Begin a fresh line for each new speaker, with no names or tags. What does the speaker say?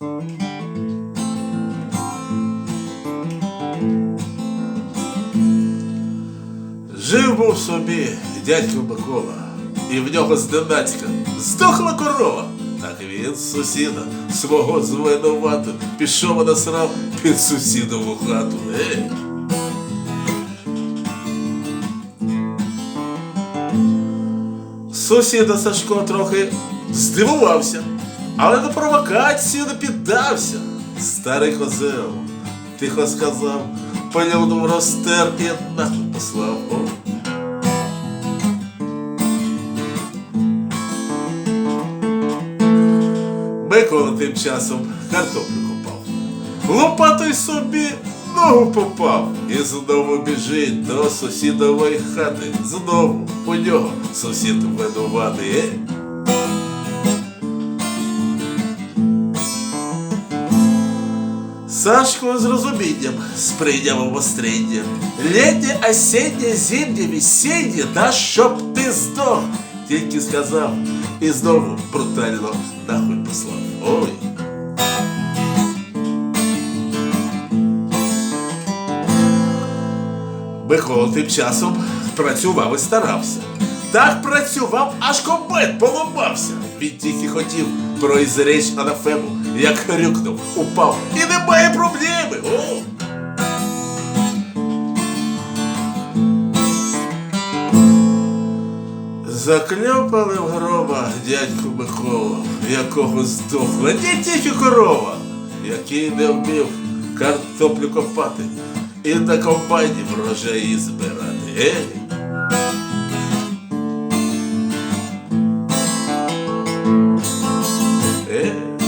Жив був собі дядько Микола, і в нього зненацька здохла корова. Так він сусіда свого звинуватив, пішов і насрав під сусідову хату. Ей! Сусіда Сашко трохи здивувався, але до провокації не піддався. Старий козел тихо сказав, плюнув розтер і нахуй послав. Микола тим часом картоплю копав. Лопатою собі ногу попав і знову біжить до сусідової хати. Знову у нього сусід винуватий. Е? З розумінням сприйняв обострення. Літнє, осіннє, зимнє, весіннє, та щоб ти здох, тільки сказав і знову брутально нахуй послав. Ой. Микола тим часом працював і старався. Так працював, аж комбет поламався. Він тільки хотів произречь анафему, як хрюкнув, упав. І немає проблеми. О! Закльопали в гроба дядьку Микола, в якого здохла не тільки корова, який не вмів картоплю копати і на комбайні врожаї збирати. Ей! yeah.